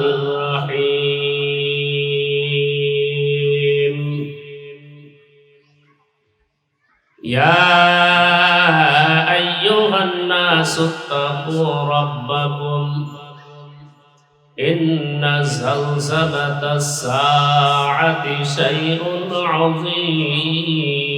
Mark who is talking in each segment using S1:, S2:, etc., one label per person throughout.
S1: الرحيم. يا أيها الناس اتقوا ربكم إن زلزلة الساعة شيء عظيم.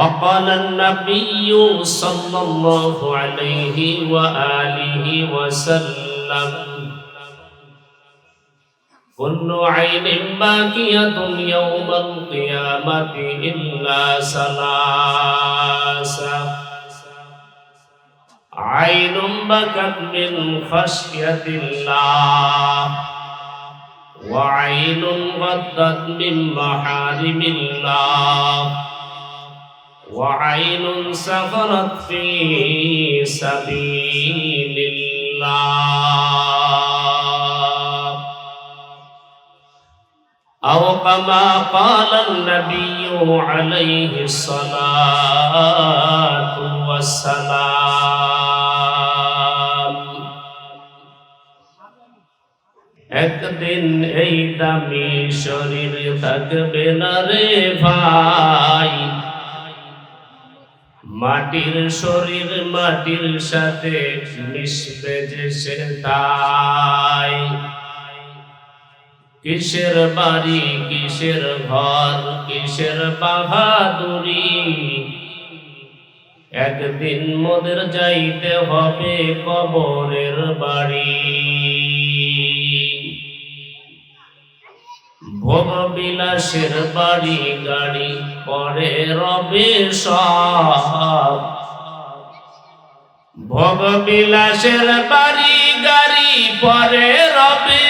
S1: وقال النبي صلى الله عليه وآله وسلم كل عين باكية يوم القيامة إلا ثلاثة عين بكت من خشية الله وعين غضت من محارم الله وعين سفرت في سبيل الله أو كما قال النبي عليه الصلاة والسلام একদিন এই দামি শরীর থাকবে না রে ভাই মাটির শরীর মাটির সাথে মিশবে যে সে তাই। কিসের বাড়ি, কিসের ঘর, কিসের বাহাদুরি একদিন মোদের যাইতে হবে কবরের বাড়ি। ভোগ বিলাসের বাড়ি গাড়ি পরে রবে ভোগ বিলাসের বাড়ি গাড়ি পরে রবে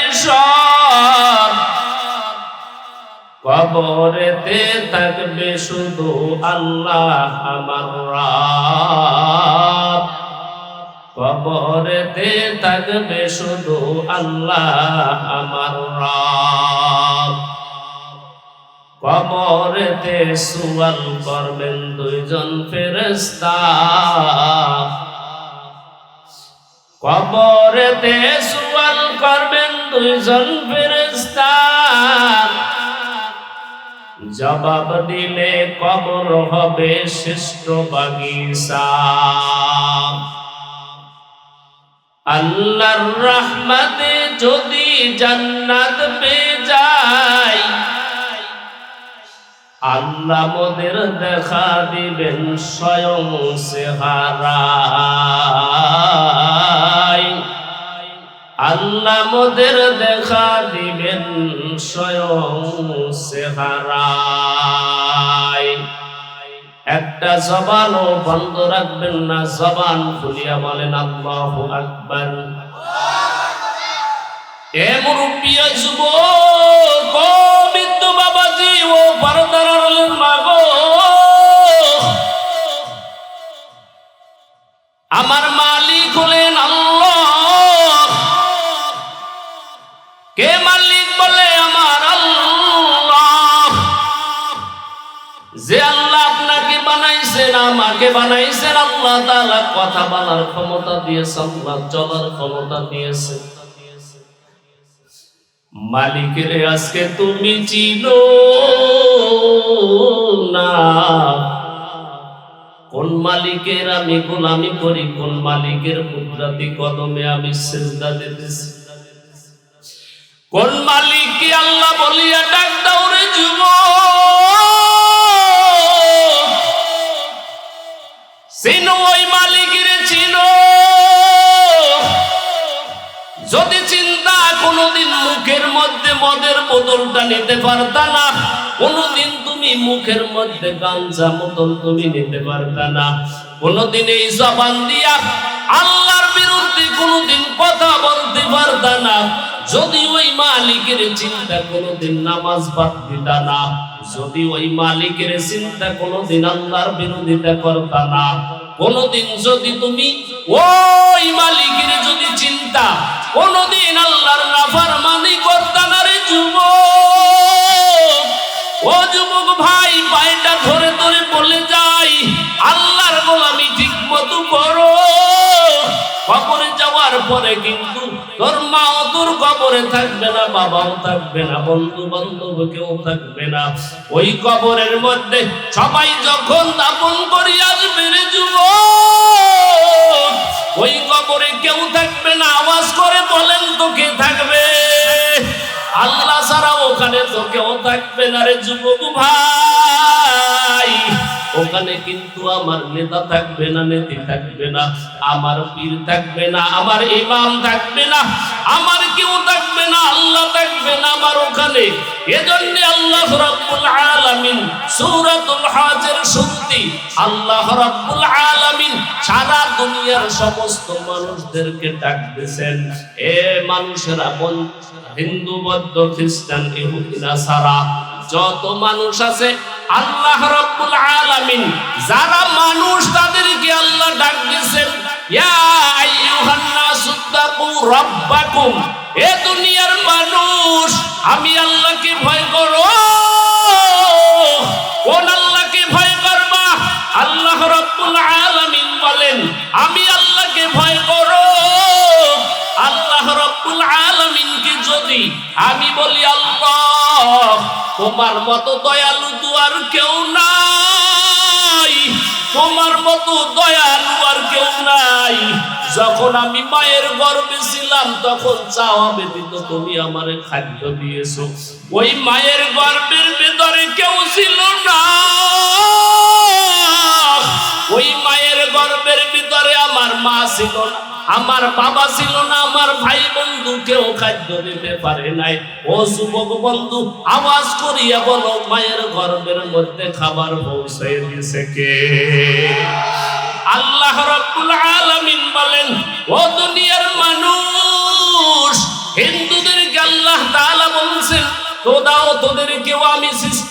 S1: কবরেতে থাকবে শুধু আল্লাহ আমার কবরেতে থাকবে শুধু আল্লাহ আমার কবরেতে সুয়াল করবেন দুইজন ফেরেস্তা কবরেতে সুয়াল করবেন দুইজন ফেরেস্তা জবাব দিলে কবর হবে শ্রেষ্ঠ বাগিচা। আল্লাহর রহমতে যদি জান্নাত পেয়ে আল্লাহ মোদের দেখা দিবেন স্বয়ং সেহারাই আল্লাহ মোদের দেখা দিবেন স্বয়ং সেহারাই একটা জবানও বন্ধ রাখবেন না, জবান খুলিয়া বলেন, আল্লাহ আকবার। এ মুরব্বী যুব বিদ্যু বাবাজি, ও পরদার মাগো। আমার মালিক হলেন আল্লাহ। কে মালিক বলে আমার আল্লাহ? যে আল্লাহ যাকে বানাইছেন, আল্লাহ তাআলা কথা বলার ক্ষমতা দিয়েছে, আল্লাহ চলার ক্ষমতা দিয়েছে। মালিকের আজকে তুমি চিনো না। কোন মালিকের আমি গোলামি করি, কোন মালিকের কুদরাতি কদমে আমি সেজদা দিতেছি। কোন মালিক আল্লাহ বলিয়া ডাক দাও রে যুবক। মুখের মধ্যে মদের বোতলটা নিতে পারতা না। কোনোদিন তুমি মুখের মধ্যে গাঞ্জা বোতল তুমি নিতে পারতা না। কোনোদিন এই জবান দিয়া আল্লাহর বিরুদ্ধে না যদি ওই মালিকের চিন্তা কোনোদিন নামাজ বাদ দিতা না, যদি ওই মালিকের চিন্তা কোনোদিন আল্লাহর বিরোধিতা করতা না, কোনোদিন যদি তুমি ওই মালিকের যদি চিন্তা কোনোদিন আল্লাহর নাফার মানি করতা না রে যুবক, ও যুবক ভাই, পায়টা ধরে ধরে বলে যাই, আল্লাহর গোলামি ঠিক মতো করো। কবরে যাওয়ার পরে কিন্তু তোর মাও তোর কবরে থাকবে না, বাবাও থাকবে না বন্ধু বান্ধব কেউ থাকবে না। ওই কবরের মধ্যে সবাই যখন দাপন করি আসবে রে যুবক, ওই কবরে কেউ থাকবে না, আওয়াজ করে বলেন তো কে থাকবে? আল্লাহ ছাড়া ওখানে তো কেউ থাকবে না রে যুবক ভাই। ওখানে কিন্তু আমার নেতা থাকবে না নেতি থাকবে না, আমার পীর থাকবে না, আমার ইমাম থাকবে না, আমার কেউ থাকবে না, আল্লাহ থাকবে না আমার ওখানে। এজন্য আল্লাহ রাব্বুল আলামিন সূরাতুল হাজের শুনতি আল্লাহ রাব্বুল আলামিন সারা দুনিয়ার সমস্ত মানুষদেরকে ডাক দিয়েছেন এ মানুষেরা হিন্দু, বৌদ্ধ, খ্রিস্টান, ইহুদি, নাসারা যত মানুষ আছে, আল্লাহ রাব্বুল আলামিন, যারা মানুষ তাদেরকে আল্লাহ ডাক দিয়েছেন, ইয়া আইয়ুহান নাসু তাকু রাব্বাকুম, এ দুনিয়ার মানুষ, আমি আল্লাহকে ভয় করো। কোন আল্লাহকে ভয় করবা? আল্লাহ রাব্বুল আলামিন বলেন, আমি আল্লাহকে যদি আমি বলি, আল্লাহ, তোমার মতো দয়ালু তো আর কেউ নাই। তোমার মতো দয়ালু আর কেউ নাই। যখন আমি মায়ের গর্ভে ছিলাম, তখন চাওয়া ব্যতীত তুমি আমার খাদ্য দিয়েছ। ওই মায়ের গর্ভের ভেতরে কেউ ছিল না। ওই মায়ের গর্ভের ভিতরে আমার মা ছিল না, আমার বাবা ছিল না, আমার ভাই বন্ধু, কেউ খাদ্য দিতে পারে নাই। ও যুবক বন্ধু, আওয়াজ করিয়া বলো, মায়ের গর্ভের মধ্যে খাবার পৌঁছে দিয়েছে কে? আল্লাহ রাব্বুল আলামিন বলেন, ও দুনিয়ার মানুষ, হিন্দুদেরকে আল্লাহ তাআলা বলছেন, তোদাও তোদেরকেও আমি সৃষ্টি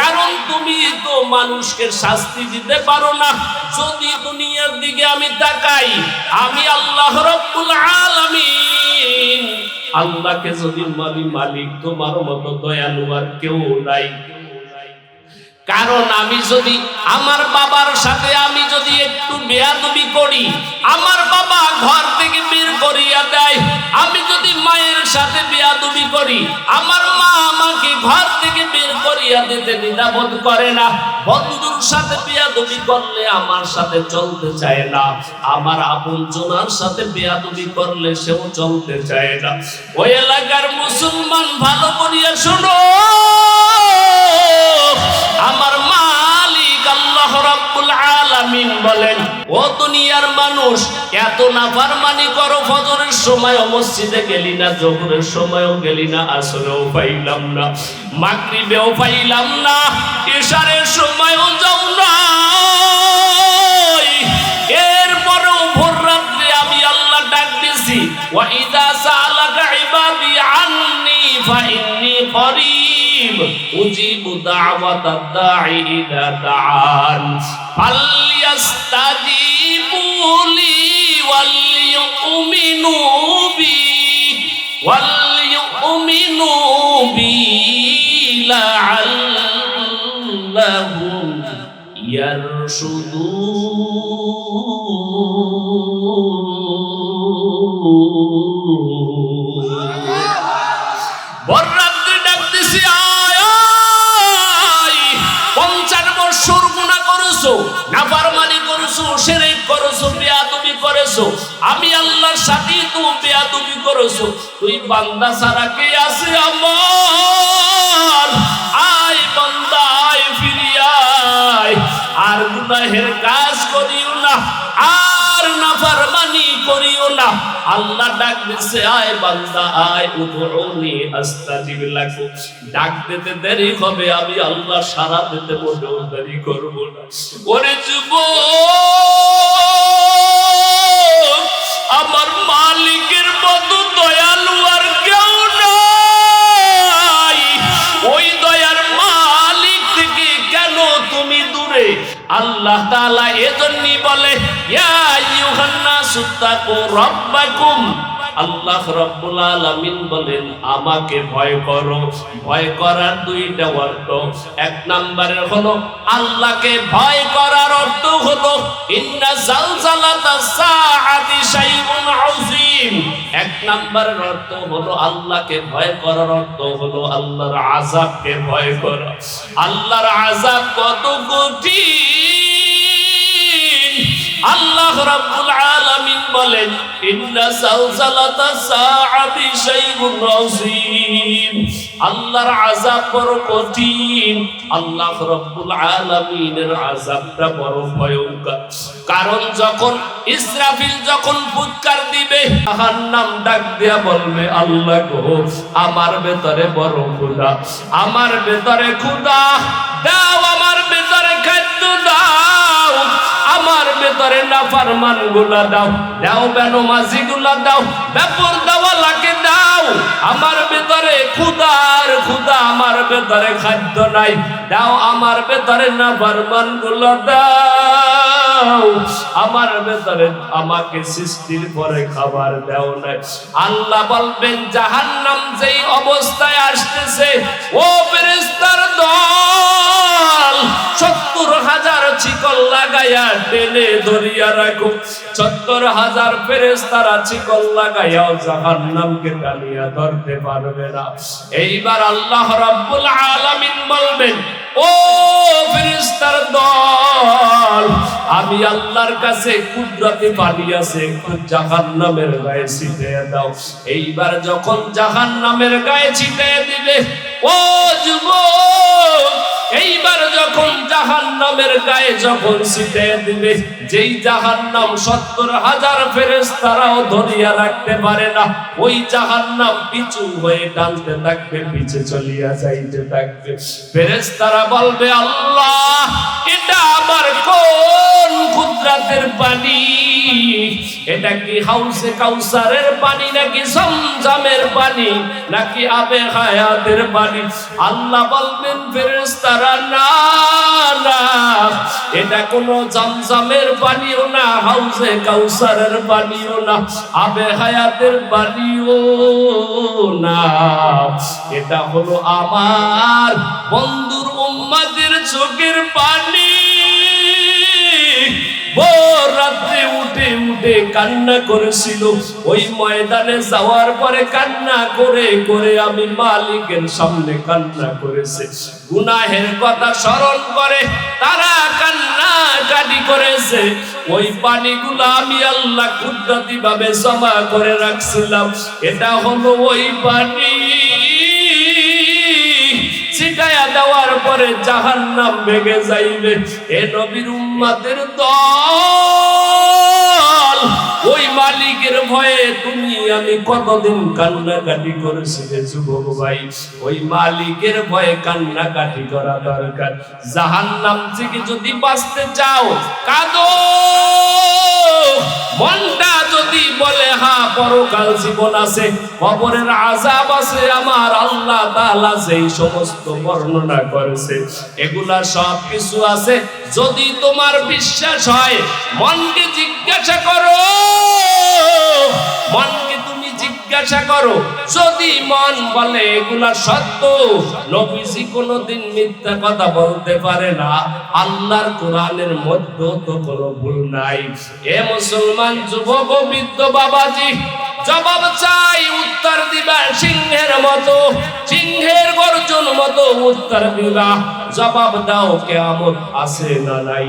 S1: কারণ তুমি তো মানুষকে শাস্তি দিতে পারো না। যদি দুনিয়ার দিকে আমি তাকাই, আমি আল্লাহ রব্বুল আলামিন। আল্লাহকে যদি মানি মালিক, তোমার মতো দয়ালু আর কেউ নাই। কারণ আমি যদি আমার বাবার সাথে আমি যদি একটু বেয়াদবি করি, আমার বাবা ঘর থেকে বের করিয়া দেয়। আমি যদি মায়ের সাথে বেয়াদবি করি, আমার মা আমাকে ঘর থেকে বের করিয়া দিতে দ্বিধাবোধ করে না। বন্ধুর সাথে বেয়াদবি করলে আমার সাথে চলতে চায় না। আমার আপন জনার সাথে বেয়াদবি করলে সেও চলতে চায় না। ওই এলাকার মুসলমান ভালো করিয়া শোনো। আমার মালিক আল্লাহ রাব্বুল আলামিন বলেন, ও দুনিয়ার মানুষ, এত নাফারমানি করো ফজরের সময় মসজিদে গেলি না, জোহরের সময়ও গেলি না, আসরেও পাইলাম না, মাগরিবেও পাইলাম না ইশারের সময়ও যাও না এরপরেও ভোর রাত্রে আমি আল্লাহ ডাক দিছি, ওয়া ইদা সালাকা ইবাদি فإني قريب أجيب دعوة الداعي إذا دعان. فليستجيبوا لي وليؤمنوا بي. وليؤمنوا بي لعلهم يرشدون. আমি আল্লাহর সাথে তো বেয়াদবি করেছ। তুই বান্দা ছাড়া কে আছে আমার? আয় বান্দা, আয় ফিরিয়ে আয়। আর গুনাহের কাজ করিও না, আর নাফরমানি করিও না। আল্লাহ ডাক দিছে, আয় বান্দা, আয় উদুনি আস্তাজিব লাকু ডাক দিতে দেরি হবে, আমি আল্লাহ সারা দিতে মোটেও দেরি করব না। ওরে যুবক! আমার মালিকের মতো দয়ালু আর কেউ নাই। ওই দয়ার মালিক থেকে কেন তুমি দূরে? আল্লাহ তাআলা এজন্যই বলে, ইয়া ইউহান্না সুত্তাকু রাব্বাকুম। আল্লাহ রব্বুল আলামিন বলেন, আমাকে ভয় করো। ভয় করার দুইটা অর্থ। এক নম্বরের হলো, আল্লাহকে ভয় করার অর্থ হলো, ইন্না জালজালাতা সাআতি শাইউন আযীম। এক নম্বরের অর্থ হলো, আল্লাহকে ভয় করার অর্থ হলো, আল্লাহর আযাবকে ভয় করা। আল্লাহর আযাব কত কঠিন। আল্লাহ রাব্বুল আলামিন বলেন, ইন্না সালসালাতা সাআতি শাইউন আযীম। আল্লাহর আযাব বড় কঠিন। আল্লাহ রাব্বুল আলামিনের আযাবটা বড় ভয়ঙ্কর। কারণ যখন ইসরাফিল যখন ফুৎকার দিবে, জাহান্নাম ডাক দিয়া বলবে, আল্লাহ গো, আমার ভেতরে বড় ক্ষুধা, আমার ভেতরে ক্ষুধা, দাও আমার ভেতরে খাদ্য দাও। ভেতরে নাফারমানগুলা দাও দাও বেনমাজি গুলা দাও ব্যাপর দাওয়ালাকে দাও। আমার ভেতরে ক্ষুদার ক্ষুদা আমার ভেতরে খাদ্য নাই। দাও আমার ভেতরে নাফারমানগুলা দাও। আমার ভেতরে আমাকে সৃষ্টির পরে খাবার দাও নাই। আল্লাহ বলবেন, জাহান্নাম যেই অবস্থায় আসতেছে, ও ফেরেশতার দল লাগাইয়া টেনে ধরিয়া রাখো। সত্তর হাজার চিকল লাগাইয়াও জাহান্নামকে টানিয়া ধরতে পারবে না। এইবার আল্লাহ রাব্বুল আলামিন বলবেন, ও দল, আমি আল্লাহর কাছে কুদরতি পানি আছে একটু গায়ে ছিটিয়ে দাও। এইবার যখন জাহান্নামের গায়ে ছিটিয়ে দিবে, ও যুবক এইবার যখন জাহান নামের গায়ে যখন ছিটে দিবে, যেই জাহান নাম সত্তর হাজার ফেরেস তারাও ধরিয়া রাখতে পারে না, ওই জাহান নাম পিছু হয়ে টানতে থাকবে, পিছে চলিয়া যাইতে থাকবে। ফেরেস তারা বলবে, আল্লাহ, এটা আমার কোন কুদরাতের পানি? এটা কি হাউসে কাউসারের পানি নাকি সমজামের পানি? নাকি আবে হায়াতের পানি? আল্লাহ বলবেন, ফেরেশতারা, না না। এটা কোনো জমজমের পানিও না, হাউসে কাউসারের পানিও না, আবে হায়াতের পানিও না। এটা হলো আমার বন্ধুর উম্মাদের চোখের পানি। ভোর রাত্রে উঠে উঠে কান্না করেছিল। ওই ময়দানে যাওয়ার পরে কান্না করে করে আমি মালিকের সামনে কান্না করেছে। গুনাহের কথা স্মরণ করে তারা কান্না কাটি করেছে। ওই পানিগুলো আমি আল্লাহ কুদরতি ভাবে জমা করে রাখছিলাম। এটা হলো ওই পানি। দেওয়ার পরে জাহান্নাম ভেঙে যাইবে। এ নবীর উম্মাদের দল ওই মালিকের ভয়ে তুমি আমি কতদিন কান্নাকাটি করেছি রে যুবক ভাই? ওই মালিকের ভয়ে কান্নাকাটি করা দরকার। জাহান্নাম থেকে যদি বাঁচতে চাও, কাঁদো। মনটা যদি বলে হ্যাঁ পরকাল জীবন আছে, কবরের আজাব আছে, আমার আল্লাহ তাআলা যেই সমস্ত বর্ণনা করেছে, এগুলা সব কিছু আছে। যদি তোমার বিশ্বাস হয়, মনকে জিজ্ঞাসা করো। মনকে তুমি জিজ্ঞাসা করো, যদি মন বলে এগুলা সত্য, নবীজি মিথ্যা কথা বলতে পারে না। আল্লাহর কোরআনের মধ্যেও তো কোনো ভুল নাই। এ মুসলমান যুবক বৃদ্ধ বাবাজি, জবাব চাই উত্তর দিবা সিংহের মতো, সিংহের গর্জন মতো উত্তর দিবা। জবাব দাও কেমন আছে না নাই।